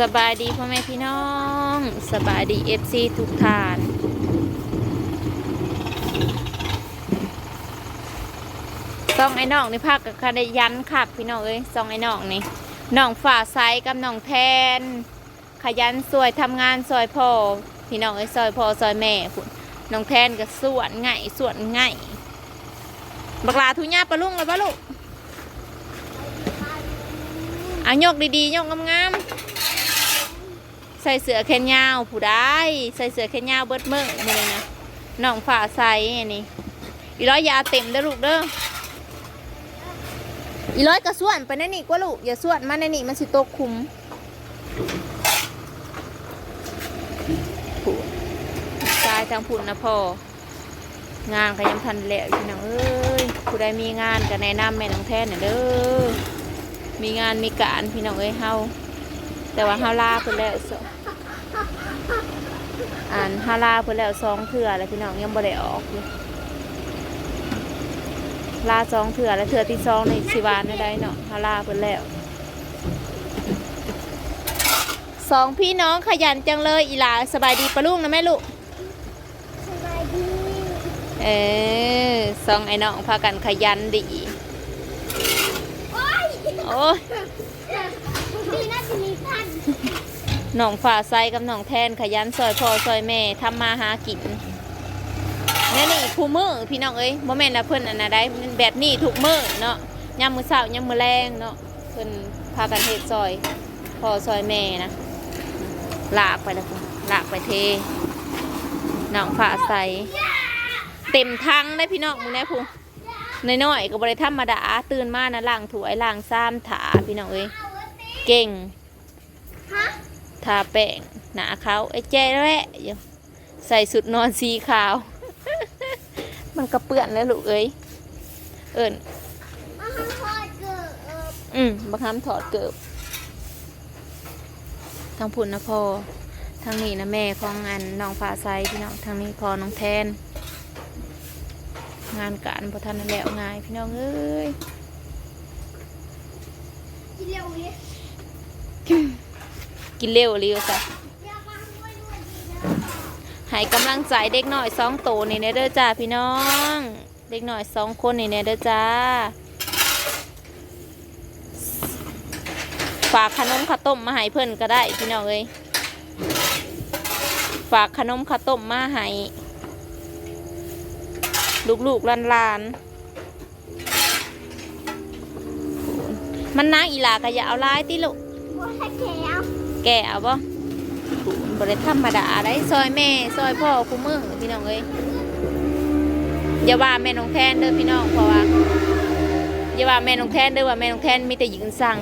สบายดีพ่อแม่พี่น้อง สบายดีเอฟซีทุกทาน ซองไอ้น้องนี่ภาคกับคาได้ยันคักพี่น้องเอ้ยซองไอ้น้องนี่น้องฝ่าไซกับน้องแทน ขยันสวยทำงานซอยพ่อพี่น้องเอ้ยซอยพ่อซอยแม่น้องแทนก็สวนไง่ายสวนไงบักลาทุญาปลาลุงแล้วปะลูกอะยกดีๆยกงามๆ ใส่เสื้อแขนยาวผู้ได้ใส่เสื้อแขนยาวเบิดมือมาเลยนะน้องฝ่าไซอันนี้อีร้อยยาเต็มเด้อลูกเด้ออีร้อยก็ส่วนไปในนี่กว่าลูกอย่าส่วนมาในนี่มันสิตกคุมผู้ชายทางพุ่นนะพ่องานก็ยังทันแล้วพี่น้องเอ้ยผู้ใดมีงานก็แนะนำแม่น้องแทนน่ะเด้อมีงานมีการพี่น้องเอ้ยเฮาแต่ว่าเฮาลาเพิ่นแล้วส องอ่านเฮาลาเพิ่นแล้วสองเทื่อแล้วพี่น้องยังบ่ได้ออกเลยลาสองเถื่อและเถื่อที่สองในสิวานได้เนาะฮาลาเพิ่นแล้วสองพี่น้องขยันจังเลยอีหลาสบายดีปะลุงนะแม่ลูกสบายดีเออสองไอ้น้องพากันขยันดีโอ้ยโอ้ยดีน่าจะมีพัน หนองฝ่าไซกับหนองแทนขยันซอยพ่อซอยแม่ทำมาหากินนี่นี่คู่มือพี่น้องเอ้ยโมเมนต์นะเพิ่นอันนะได้แบบนี้ถูกมือเนาะยามมือเช้ายามมือแรงเนาะเพิ่นพากันเฮ็ดซอยพ่อซอยแม่นะลากไปแล้วคุณลากไปเทหนองฝ่าใสเต็มทังได้พี่น้องมึงนะพูน้อยๆก็บริธรรมดาตื่นมานะล้างถ้วยล้างซ้ำถาพี่น้องเอ้ยเก่ง ทาแป้งหนาเขาวไอ้แจ้แระอยู่ใส่สุดนอนสีขาว มันกระเปื้อนแล้วลูกเอ้ยเอิญมาทำพอเกิดเอออืมบักคำถอดเกิบทางพุ่นนะพ่อทางนี้นะแม่ของอันน้องฟ้าใสพี่น้องทางนี้พอน้องแทน งานการพอทันได้แล้วง่ายพี่น้องเอ้ยกินเร็วนี้ กินเร็วเร็วจ้ะอย่ายกำลังใจเด็กหน่อยสองโตนี่เนเด้อจ้าพี่น้อง เด็กหน่อยสองคนนี่เนเด้อจ้า ฝากขนมข้าวต้มมาให้เพื่อนก็ได้พี่น้องเอ้ยฝากขนมข้าวต้มมาให้ลูกๆหลานๆมันนางอีหลากะอย่าเอาลายติลูก แกเอาบ่บริธรรมดาได้ซอยแม่ซอยพ่อคู่มือพี่น้องเอ้ยอย่าว่าแม่น้องแทนเด้อพี่น้องเพราะว่าอย่าว่าแม่น้องแทนเด้อว่าแม่น้องแทนมีแต่หญิงสั่ง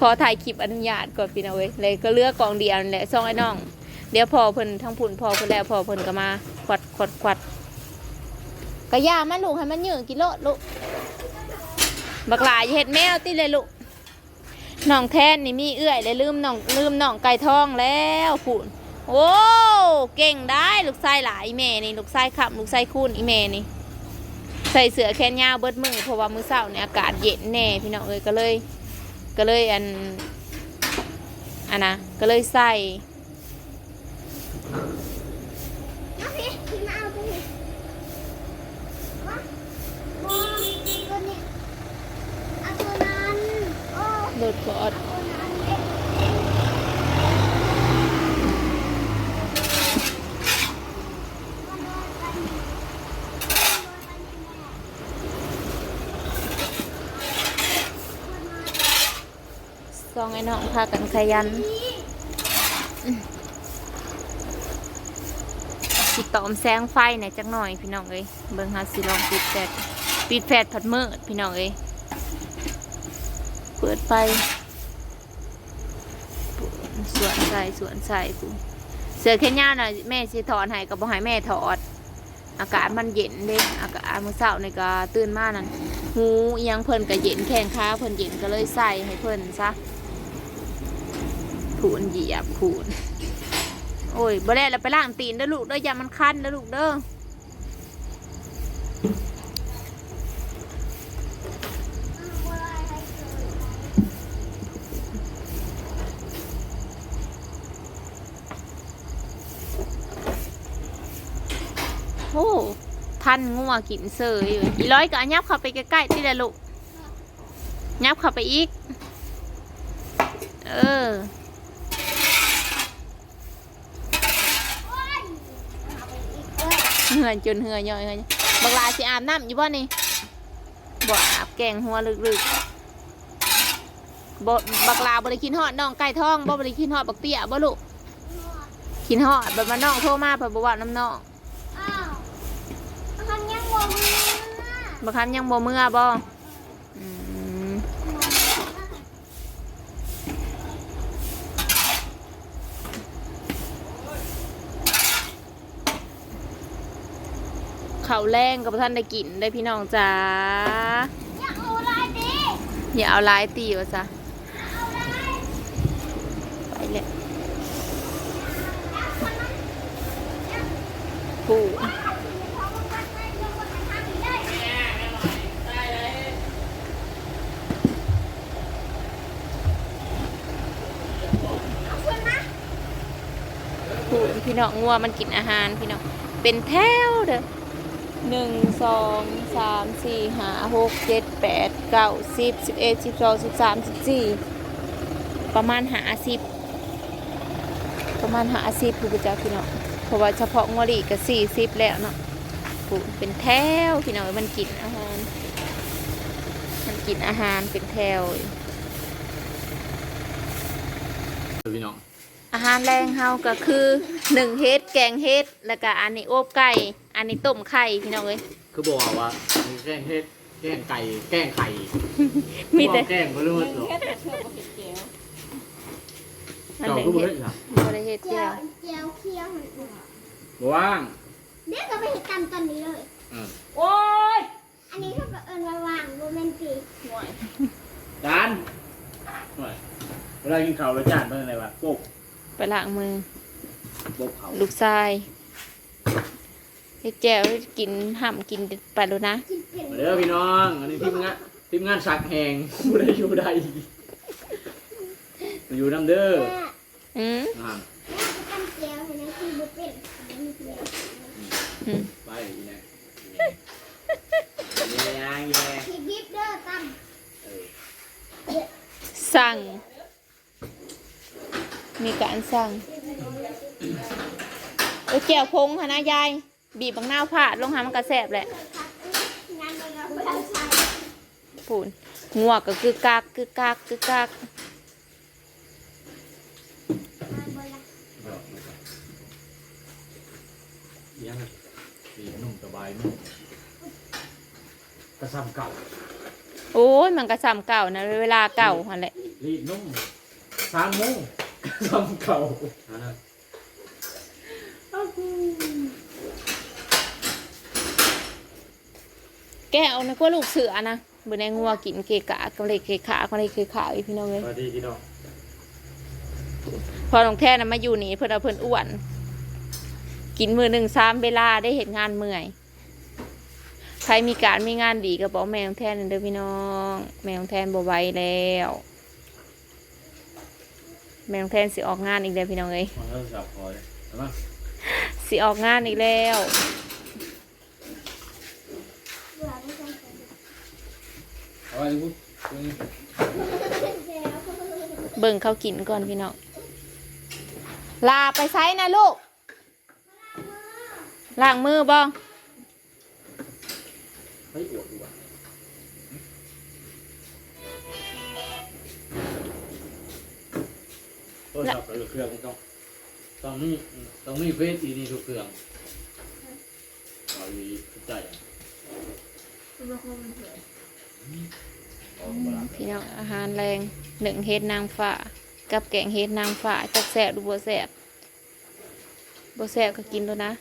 ขอถ่ายคลิปอนุญาตก่อนพี่น้องเอ้ยเลยก็เลือกกองเดียวแหละซองไอ้น้อง เดี๋ยวพอเพิ่นทั้งพุ่นพอเพิ่นแล้วพอเพิ่นก็มาขวัดขวัดขวัดก็ย่ามาลูกให้มันยืดกิโลลูกบักหลายเห็ดแมวติเลยลูก น้องแทนนี่มีเอื้อยเลยลืมน้องลืมน้องไก่ทองแล้วพูนโอ้เก่งได้ลูกไส้หลายอีเมนี่ลูกไส้ขับลูกไส้คูนอีเมนี่ ใส่เสื้อแขนยาวเบิดมือเพราะว่ามือเศร้าเนี่ยอากาศเย็นแน่พี่น้องเอ้ยก็เลย ก็เลยอันอันนะก็เลยใส่ มาพี่พี่มาเอาไปพี่มาบัวตัวนี้เอาตัวนั้น โอ้โดดกอดตัวนั้นเอ๊ะมาโดนกันมาโดนกันแม่ซองไอ้น้องพากันขยันสิตอมแสงไฟเนี่ยจักหน่อยพี่น้องเอ้ยเบิ่งหาสิลองปิดแฟดปิดแฟดผัดมืดพี่น้องเอ้ย เปิดไฟสวนใส่สวนใส่กูเสือแค่ย่าน่ะแม่สิถอนให้ก็บ่ให้แม่ถอด อากาศมันเย็นเด้อากาศมื้อเช้านี่ก็ตื่นมานั่นหูยังเพิ่นก็เย็นแข้งขาเพิ่นเย็นก็เลยใส่ให้เพิ่นซะผูนเหยียบผูนโอ้ยบ่ได้แล้วไปล้างตีนเด้อลูกเด้ออย่ามันคันเด้อลูกเด้อ เอาอะไรให้เกิด พันงัวกินเสยอยู่อีร้อยก็ยับเข้าไปใกล้ๆที่ละลูกยับเข้าไปอีก เออเอาไปอีกเด้อเหือนจนเหือย่อยเหือนบักลาสิอาบน้ำอยู่บ่นี่บ่อาบแกงหัวลึกๆบ่บักลาบ่ได้กินฮอดน้องไก่ทองบ่บ่ได้กินฮอดบักเตี้ยบ่ลูกกินฮอดแบบมาน้องโทรมาเพิ่นบ่เว้าน้ำน้อง อ้าวมันยังบ่มี บักคันยังบ่เมื่อบ่อืมข้าวแรงกับท่านได้กินได้พี่น้องจ้า อยากเอาอะไรดีอย่าเอาลายตีว่าซะเอาอะไปเลยผู้ ผู้ พี่น้องงัวมันกินอาหารพี่น้องเป็นแถวเด้อหนึ่งสองสามสี่ห้าหกเจ็ดแปดเก้าสิบสิบเอ็ดสิบสองสิบสามสิบสี่ประมาณหาสิบประมาณหาสิบผู้ประจักพี่น้องเพราะว่าเฉพาะงัวลีก็สี่สิบแล้วเนาะผู้เป็นแถวพี่น้องมันกินอาหาร มันกินอาหารเป็นแถว พี่น้อง อา หารแรงเฮาก็คือหนึ่งเฮ็ดแกงเฮ็ดแล้วก็อันนี้อบไก่ อันนี้ต้มไข่พี่น้องเอ้ยคือบอกว่ามีแกล้งเฮ็ดแกล้งไก่แกล้งไข่มีแต่บอกแกล้งบ่รู้ว่าหรอกอันเจ้าไหนก็บ่เฮ็เฮ็ดดหรอกบ่ได้เฮ็ดเจีเจียยววเจียวเคี้ยวมันอุ่นบ่ว่างเดี๋ยวก็ไปเห็นตามตอนนี้เลย เออโอ้ยอันนี้เขาก็เอิญว่าวางโรแมนติกจานหน่อยเวลากินข้าวแล้วจานเป็นอะไรวะโป๊ก ไปล้างมือโป๊กเขาลูกชายเฮ็ดแจ่วกินห่ำกินไปแล้วนะ กินเป็นมาเด้อพี่น้อง อันนี้ทีมงานทีมงานสักแหงผู้ใดอยู่ใดอยู่น้ำเด้อแม่อืมอ่า แม่จะตั้งเจียวเห็นไหมคือบุฟเฟ่ต์มีเจียว อืม ไปอีแน่อีแน่ยังอีแน่ ที่บิบเด้อตั้ม เออ สั่ง มี การสั่งเออแจ่วพงค่ะนะยาย บีบบางนาวผ่าดลงหามันกระแสบแหละงานในเราไม่ได้ใช้พูนงัวก็คือกากคือกากคือกากงานบนละยังไงดีนุ่มสบายนุ่มกระซำเก่า โอ้ยมันก็ซ้ำเก่านะเวลาเก่าหันแหละรีดนุ่มสามโมง ทำเก่าแกเอานะก็ลูกเสือนะบนในงัวกินเกะกะก็เลยเกะขาก็เลยเกะขาอีพี่น้องเลยสวัสดีพี่น้องพอน้องแท้นะมาอยู่นี่เพิ่นเอาเพิ่นอ้วน กินมือหนึ่งสามเวลาได้เห็นงานเมื่อยใครมีการมีงานดีก็บอกแมวแทนเด้อพี่น้อง แมวแทนบ่ไหวแล้ว แมวแทนสิออกงานอีกแล้วพี่น้องเอ้ยมันก็สับคอยใช่ไหมสิออกงานอีกแล้วเบื่อไม่ใช่เอาไว้พูดเจียวเบิ่งเขากินก่อนพี่น้องลาไปไซนะลูกล้างมือบ่เฮ้ยอวดดีกว่ โทรศัพท์กับเครื่องต้องต้องมีต้องมีเฟซอีนี่ทุกเครื่องเอาอีเข้าใจอะเอาเวลาพี่น้องอาหารแรงหนึ่งเฮ็ดนางฟ้ากับแกงเฮ็ดนางฟ้าจักแสบหรือบ่แสบบ่แสบก็กินแล้วนะ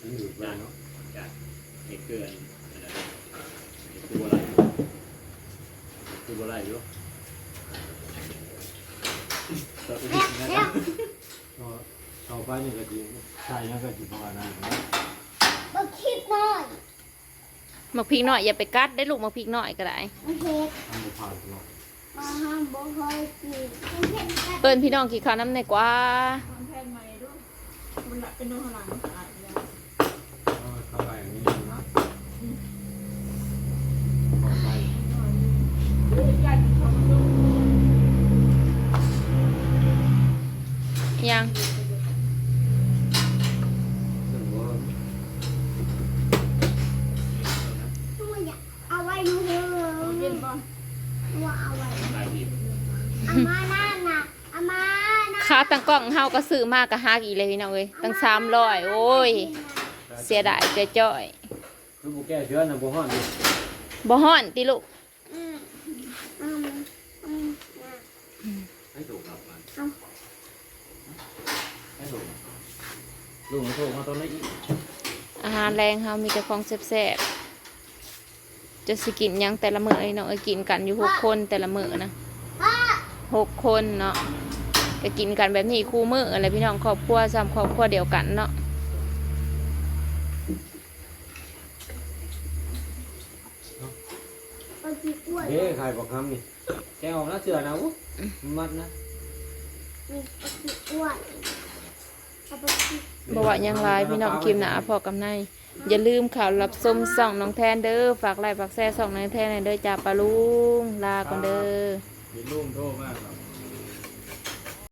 มันอยู่บ้านเนาะจ้ะเห็ดเกลือนี่อันนั้นเห็ดคืออะไรคืออะไรอยู่ ต่อไปอีกนะแล้วก็ต่อไปนี่ก็ดีใช่ยังก็ดีพอนะบักคิดหน่อยหมักพริกหน่อยอย่าไปกัดได้ลูกหมักพริกหน่อยก็ได้มันเผ็ดทำบุผ่านหรอกมาห้ามบ่เคยกินมันเผ็ดแบบเอิ้นพี่น้องกินข้าวน้ำในอยกว่า มันแพงไหมด้วยมันหลับเป็นโน่นหลังตาย ค่าตั้งกล้องเฮาก็ซื้อมากกับฮักอีเลยพี่น้องเอ้ยตั้งสามร้อยโอ้ย เสียดายเจจ้อยคือบ่แก้เชื้อนะบ่ฮอนบ่ฮอนติลูกอืมอืมอืมให้ถูกครับมันให้ถูกลูกมันถูมาตอนนี้อาหารแรงเฮามีแต่ฟองแซ่บๆ จะสิกินหยังแต่ละมื้อไอ้น้องเอ้ยกินกันอยู่หกคนแต่ละมื้อนะพ่อหกคนเนาะก็กินกันแบบนี้คู่มื้ออะไรพี่น้องครอบครัวซ้ำครอบครัวเดียวกันเนาะเอาจีกล้วยเด้ขายบอกคำนี่แกออกนะเสือนะอุ๊มัดนะนี่เอาจีกล้วยเอาไปจีบ่ว่าหยังหลายพี่น้องคลิปหน้าพอกับนาย อย่าลืมข่าวรับชมส่องน้องแทนเด้อฝากไลค์ฝากแชร์ส่องน้องแทนให้เด้อจ้าปาลุงลาก่อนเด้อลุงโทษมากครับ